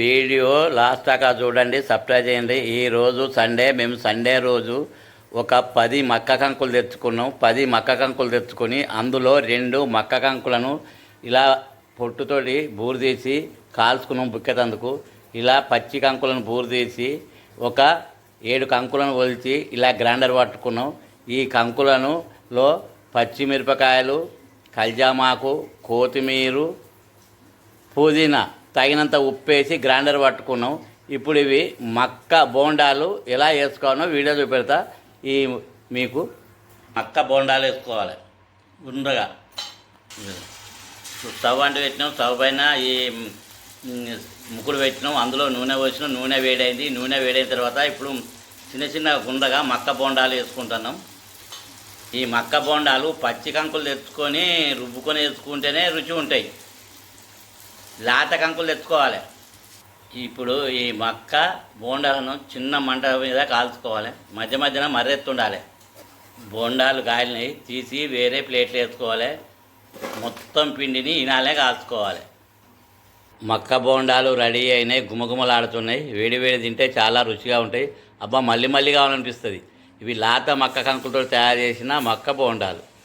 Video last దాకా చూడండి subscribe చేయండి. ఈరోజు సండే మేము సండే రోజు ఒక పది మక్క కంకులు తెచ్చుకున్నాం. పది మక్క కంకులు తెచ్చుకొని అందులో రెండు మక్క కంకులను ఇలా పొట్టుతోటి బూరు తీసి కాల్చుకున్నాం బుక్కెతందుకు. ఇలా పచ్చి కంకులను బూరు తీసి ఒక ఏడు కంకులను ఒలిచి ఇలా గ్రైండర్ పట్టుకున్నాం. ఈ కంకులను లో పచ్చిమిరపకాయలు కల్జామాకు కొత్తిమీరు పుదీనా తగినంత ఉప్పు వేసి గ్రైండర్ పట్టుకున్నాం. ఇప్పుడు ఇవి మక్క బోండాలు ఎలా వేసుకోవాలో వీడియో చూపెడతా. ఈ మీకు మక్క బోండాలు వేసుకోవాలి. ఉండగా స్టవ్ అంటే పెట్టినాం. స్టవ్ పైన ఈ ముక్కులు పెట్టినాం. అందులో నూనె పోసినాం. నూనె వేడైంది. నూనె వేడైన తర్వాత ఇప్పుడు చిన్న చిన్న గుండగా మక్క బోండాలు వేసుకుంటున్నాం. ఈ మక్క బోండాలు పచ్చి కంకులు తెచ్చుకొని రుబ్బుకొని వేసుకుంటేనే రుచి ఉంటాయి. లేత కంకులు తెచ్చుకోవాలి. ఇప్పుడు ఈ మక్క బోండాలను చిన్న మంట మీద కాల్చుకోవాలి. మధ్య మధ్యన మర్రెత్తుండాలి. బోండాలు కాయలని తీసి వేరే ప్లేట్లు వేసుకోవాలి. మొత్తం పిండిని ఇనాలే కాల్చుకోవాలి. మక్క బోండాలు రెడీ అయినాయి గుమగుమలాడుతున్నాయి. వేడి వేడి తింటే చాలా రుచిగా ఉంటాయి. అబ్బా మళ్ళీ మళ్ళీ కావాలనిపిస్తుంది. ఇవి లాత మక్క కంకులతో తయారు చేసిన మక్క బోండాలు.